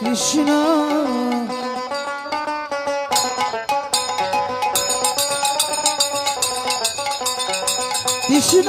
কৃষ্ণ। কৃষ্ণ।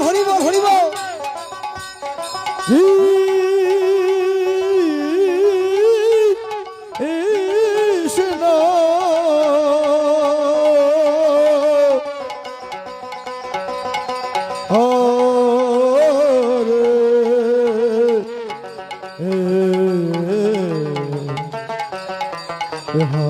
বিবরান্ত হরিবল হরিবল হরিবল কৃষ্ণ হরে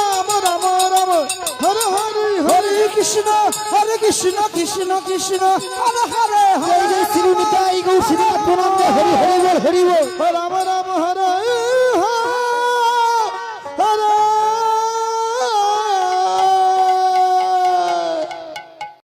কৃষ্ণ হরে কৃষ্ণ কৃষ্ণ কৃষ্ণ হরে হরে হরে। শ্রী নিতাই গৌশ্রী প্রণাম হরি হরি বল হরি বল। রাম।